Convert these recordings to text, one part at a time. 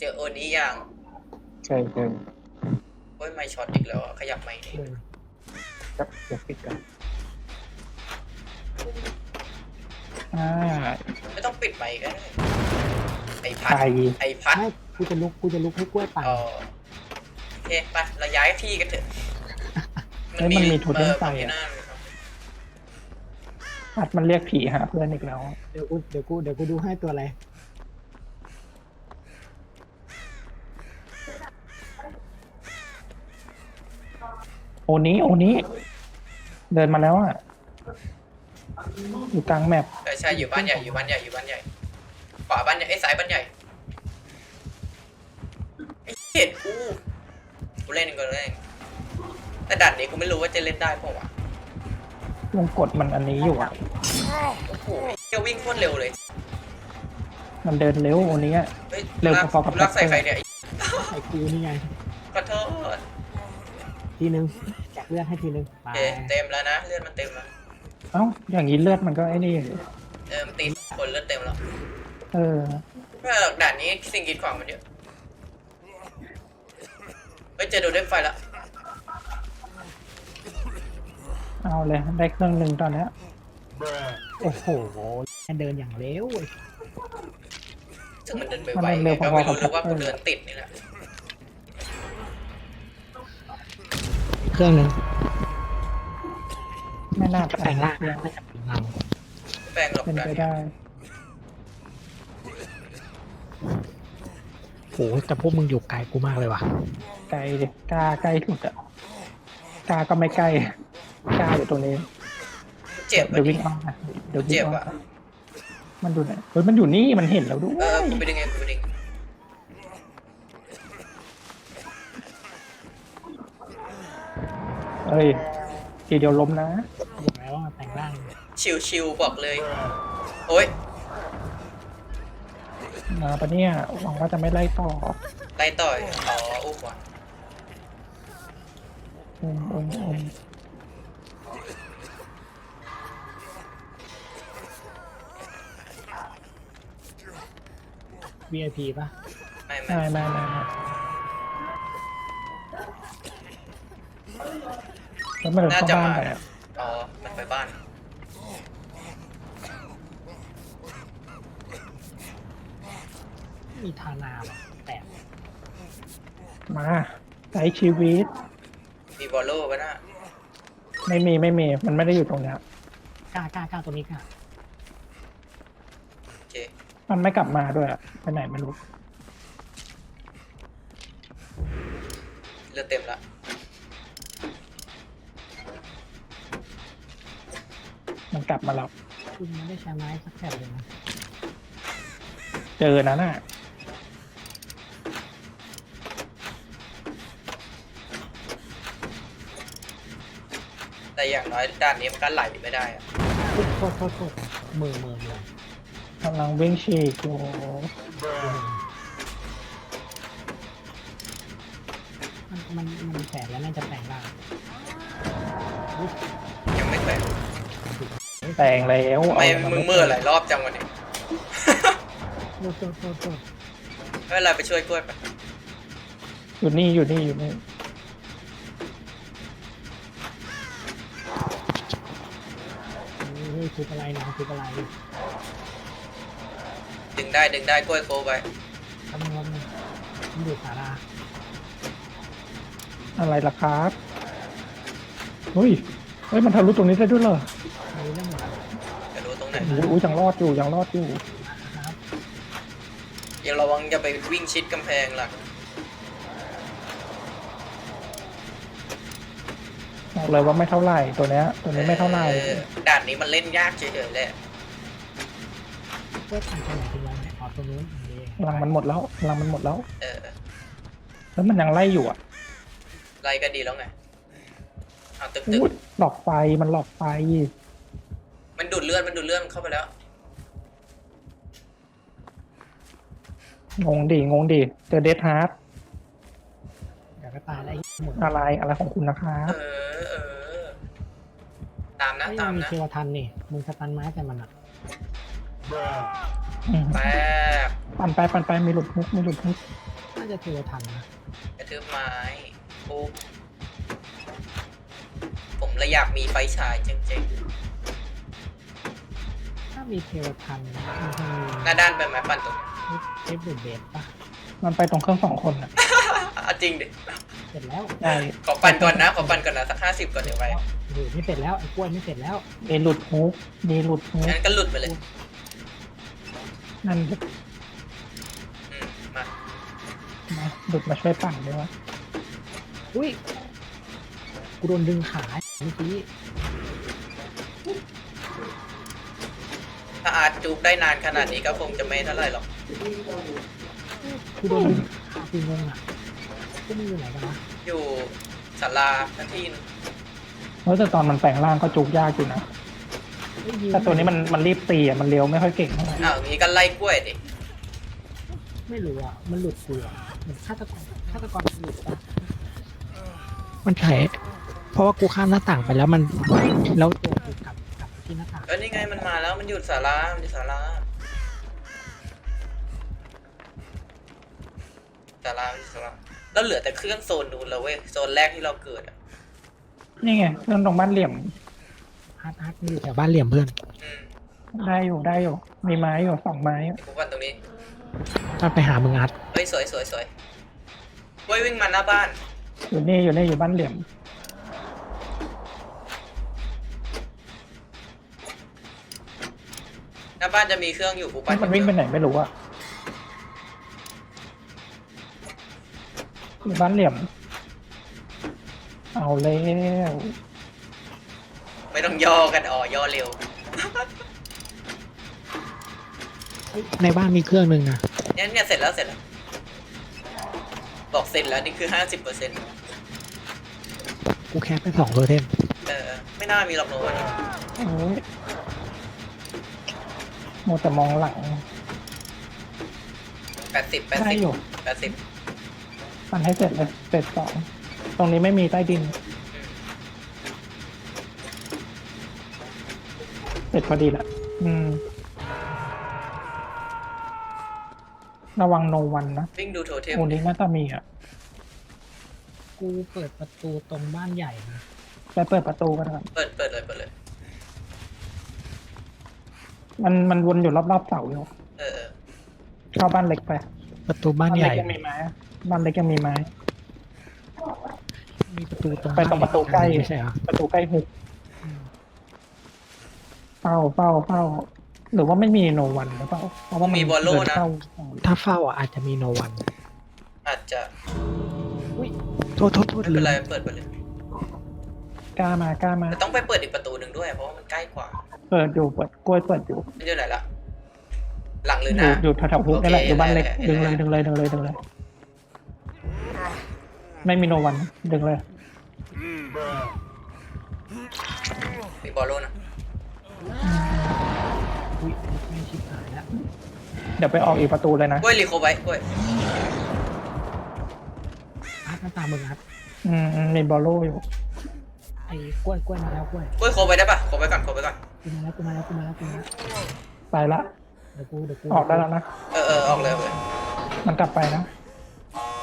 เจอโอนี้ยังใช่ใช่โอ้ยไม่ช็อตอีกแล้วอะขยับไม่นี่เออครับเดี๋ยวปิดกันอ่าไม่ต้องปิดไมค์ก็ได้ไอพัด ไก่ไอพัดไม่กูจะลุกกูจะลุกให้กล้วยปั่น เออโอเคไปเราย้ายที่กันเถอะเฮ้ยมันมีโทเทมไฟเออมันมีหอะน้าพัดมันเรียกผีหาเพื่อนอีกแล้ว เดี๋ยวกูเดี๋ยวกูเดี๋ยวกูดูให้ตัวอะไร นี้โอนี้ เดินมาแล้วอะ อยู่กลางแมปใช่ใช่อยู่บ้านใหญ่อยู่บ้านใหญ่อยู่บ้านใหญ่ขวาบ้านใหญ่ไอ้ยซ้ายบ้านใหญ่ไอ้เห็ดกูกูเล่นก็เล่นแต่ด่านนี้กูไม่รู้ว่าจะเล่นได้เปล่าวะวงกดมันอันนี้อยู่อะ โอ้โหเที่ยววิ่งโคตรเร็วเลยมันเดินเร็วโอนี้อะเฮ้ยเร็วลากพอๆกับลากใส่ใครเนี่ยไอ้ไอ้กูนี่ไงขอโทษ ทีนึงแจก เลือดให้ทีนึงไปเอ๊ะเต็มแล้วนะเลือดมันเต็มแล้วเอ้าอย่างนี้เลือดมันก็ไอ้นี่เออมันตีคนเลือดเต็มแล้วเออเมื่อด่านนี้สิ่งกีดขวางมันเยอะเฮ้ยเจอโดนเล่นไฟละเอาเลยได้เครื่องหนึ่งตอนเนี้ยโอ้โหเดินอย่างเร็วเว้ย ซึ่งมันเดินไปมันไวเดินเร็วก็พอไม่ๆกับรู้เลยว่าเออกูเดินติดนี่แหละ เครื่องหนึงไม่น่าจะจะแปลงร่างน่าจะเป็นเราแปลงหลอกเป็นด่านไปนี้ได้ โหแต่พวกมึงอยู่ไกลกูมากเลยว่ะไกลดิกล้าใกล้สุดอะกล้าก็ไม่ใกล้กล้าอยู่ตรงนี้ เจ็บเดี๋ยวอะวิ่งอ้อมนะเดี๋ยววิ่เจ็งบอ้อมอะมันดูไหนเฮ้ยมันอยู่นี่มันเห็นแล้วด้วเออย กูไปดึงเองกูไปดึง เอ้ยทีเดียวล้มนะบอกแล้วว่าแปลงร่างชิวชิวๆบอกเลย โอ้ยมาปะเนี่ยหวังว่าจะไม่ไล่ต่อไล่ต่อยอ๋ออุ้มว่ะอืมอืมอืมวีไอพีป่ะ ไม่ไม่ไม่ไม่ไม่ไม่ แล้วมันเดินน่าเข้าจะบ้านมาไปอะอ๋อ มันไปบ้าน มีทานาว่ะแต่มาใช้ชีวิต มีบอลโล่ปะน่ะไม่มีไม่มีมันไม่ได้อยู่ตรงเนี้ยกล้ากล้ากล้าตัวนี้กล้าโอเค มันไม่กลับมาด้วยอะไปไหนไม่รู้ เลือดเต็มละ มันกลับมาแล้วคุณไม่ได้ใช้ไม้สักแผ่นเลยนะเจอนะน่ะแต่อย่างน้อยด้านนี้มันก็ไหลไม่ได้อะอุ๊ยโทษโทษโทษมือมือมือกำลังวิ่งฉีกอยู่มันมันมันแผลแล้วน่าจะแปลงร่างอุ๊ยยังไม่แตก แต่งแล้วไม่าามึงเมื่อหลายรอบจังวันนี้โทษโทษโทษโทษไม่เป็นไรไปช่วยกล้วยไปอยู่นี่อยู่นี่อยู่นี่เฮ้ยคืออะไรนะคืออะไรดึงได้ดึงได้กล้วยโคไปทำงานมันอยู่สาราอะไรล่ะครับเฮ้ยเฮ้ยมันทะลุตรงนี้ได้ด้วยเหรอ มีเรื่องหมดจะรู้ตรงไหนโอ้ยยังรอดอยู่ยังรอดอยู่นะครับอย่าระวังอย่าไปวิ่งชิดกำแพงล่ะบอกเลยว่าไม่เท่าไหร่ตัวเนี้ย ตัวนี้ไม่เท่าไหร่ออด่านนี้มันเล่นยากเฉยๆแหละเพื่อทำตัวไหนตัวนั้นอ๋อตัวนู้นโอเคพลังมันหมดแล้วพลังมันหมดแล้วเออแล้วมันยังไล่อยู่อะไล่ก็ดีแล้วไงเอาตึกอุ๊ยหลอกไฟมันหลอกไฟๆ มันดูดเลือดมันดูดเลือดมันเข้าไปแล้ว งงดิงงดิเจอเดทฮาร์ดเดี๋ยวก็ตายแล้วไอ้หมดอะไรอะไรของคุณนะครับเออเออ ตามนะไอ้ตามมีนะเคียวทันนี่มึงสตันไม้แต่มันอะอืมแป๊บปั่นไปปั่นไปมีหลุดมุกมีหลุดมุกน่าจะเทวทันนะกระทืบไม้ปุ๊บผมเลยอยากมีไฟฉายจริงถ้ามีเทวทันมันจะๆหน้าด้านไปไหมปั่นตรงนี้มีเทปเดเบสปะมันไปตรงเครื่องสองคนอะเอาจริงดิ เสร็จแล้วได้ขอปั่นก่อนนะ ขอปั่นก่อนนะ สักห้าสิบก่อนเดี๋ยวไปโอ้โหไม่เสร็จแล้วไอ้กล้วยไม่เสร็จแล้วเดหลุดฮุกเดหลุดฮุกงั้นก็หลุดไปเลย นั่นอืม มามาหลุดมาช่วยปั่นด้วยวะอุ้ยกูโดนดึงขาเมื่อกี้ถ้า อาร์ตจูบได้นานขนาดนี้ก็คงจะไม่เท่าไหร่หรอกกูโดนดึงขากูงงอะพวกมึงอยู่ไหนกันวะอยู่ศาลาทันทีนึงแล้วแต่ตอนมันแปลงร่างก็จุกยากอยู่นะเฮ้ยยิงแต่ตัวนี้มันมันรีบตีอะมันเลี้ยวไม่ค่อยเก่งเท่าไหร่อ้าวอย่างนี้ก็ไล่กล้วยดิ ไม่รู้อะมันหลุดกูอะเหมือนฆาตกรฆาตกรหลุดปะมันใช่เพราะว่ากูข้ามหน้าต่างไปแล้วมัน แล้วตัว กูกลับกลับไปที่หน้าต่างเออนี่ไงมันมาแล้วมันอยู่ศาลามันอยู่ศาลาศาลามันอยู่ศาลาแล้วเหลือแต่เครื่องโซนนู้นแล้วเว้ยโซนแรกที่เราเกิดอะนี่ไงเครื่องตรงบ้านเหลี่ยมอาร์ตอาร์ตมันอยู่แถวบ้านเหลี่ยมเพื่อนอืมได้อยู่ได้อยู่ มีไม้อยู่สองไม้อะเดี๋ยวกูปั่นตรงนี้ถ้าไปหามึงอาร์ตเฮ้ยสวยสวยสวยกล้วยวิ่งมาหน้าบ้านอยู่นี่อยู่นี่อยู่บ้านเหลี่ยม หน้าบ้านจะมีเครื่องอยู่กูปั่นมันวิ่งไปไหนไม่รู้อะอยู่บ้านเหลี่ยม เอาแล้วไม่ต้องย่อกันอ๋อย่อเร็ว ในบ้านมีเครื่องหนึ่งนะเนี่ยเนี่ยเสร็จแล้วเสร็จแล้ว บอกเสร็จแล้วนี่คือห้าสิบเปอร์เซ็นต์กูแคปไปสองโทเทมเออ ไม่น่ามีหรอกโนวัน โอ้ย โมวแต่มองหลังแปดสิบแปดได้สิบอยู่แปดสิบมันให้เสร็จเลยเสร็จสองตรงนี้ไม่มีใต้ดิน เสร็จพอดีแหละอืม ระวังโนวันนะวิ่งดูโทเทมโอ้นี้น่าจะมีอะกูเปิดประตูตรงบ้านใหญ่นะไปเปิดประตูกันก่อนเปิดเปิดเลยเปิดเลย มันมันวนอยู่รอบๆเสาอยู่เออเออเข้าบ้านเล็กไปประตูบ้านใหญ่เล็กยังมีไม้บ้านเล็กยังมีไม้ มีประตูตรงไปตรงประตูใกล้ ไม่ใช่เหรอประตูใกล้หุบเฝ้าเฝ้าเฝ้าหรือว่าไม่มีโนวันหรือเปล่าเพราะว่ามันมีบอลโลเดินะเข้าถ้าเฝ้าอะอาจจะมีโนวันอาจจะอุ้ยโทษโทษโทษไม่เป็นไรเปิดไปเลยกล้ามากล้ามาแต่ต้องไปเปิดอีกประตูหนึ่งด้วยเพราะว่ามันใกล้กว่า เปิดอยู่เปิดกล้วยเปิดอยู่มันอยู่ไหนละหลังหรืออหยู่น้าอยู่แถวๆฮุกนี่แหละโอเคอยู่บ้านเล็กได้ดึงเลยได้ดึงเลยดึงเลยดึงเลย ไม่มีโนวันดึงเลย มีบอลโลนะอุ้ยไม่ชิบหายแล้วเดี๋ยวไปออกอีกประตูเลยนะกล้วยรีโคไว้กล้วยอาร์ตหน้าตามึงอาร์ตอืมอืมมีบอลโลอยู่ไอ้กล้วยกล้วยมาแล้วกล้วยกล้วยโคไว้ได้ปะโคไว้ก่อนโคไว้ก่อน กูมาแล้วกูมาแล้วกูมาแล้วกูมาแล้วไปละ เดี๋ยวกูเดี๋ยวกูออกได้แล้วนะ เออเออออกเลยเลย มันกลับไปนะ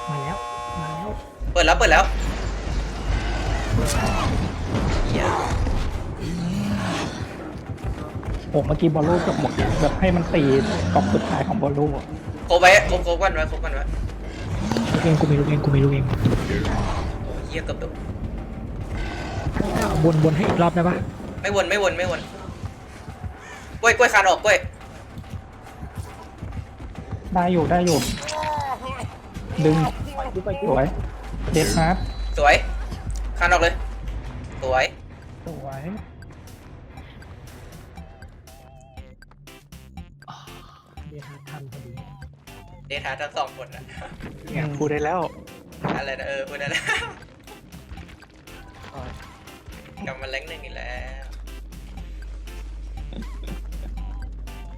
มาแล้วมาแล้วเปิดแล้วเปิดแล้วเหี้ยโอ้เมื่อกี้บอลโลเกือบหมดแบบให้มันตีกรอบสุดท้ายของบอลโลอะโคไว้โคโคกันไว้โคกันไว้ลูกเองกูมีลูกเองกูมีลูกเองโอ้เหี้ยเกือบโดนบนบนให้อีกรอบได้ปะไม่วนไม่วนไม่วน กล้วยกล้วยคานออกกล้วยได้อยู่ได้อยู่ ดึงกูไปสกูวยเด็ดฮาร์ดสวยคานออกเลย สวยสวยเดี๋ยวหาทันพอดีเดทาทั้งสองคนนะเนี่ยพูดได้แล้วอะไรนะเออพูดได้แล้วกลับมาแรงหนึ่งอีกแล้ว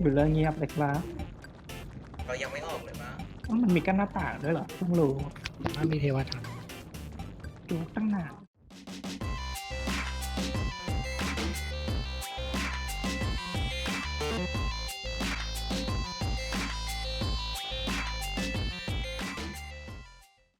อยู่เรื่องเงียบเลยครับเรายังไม่ออกเลยมั้งว่ามันมีกั้นหน้าต่างด้วยเหรอเพิ่งรู้ว่ามีเทวทันดูตั้งนาน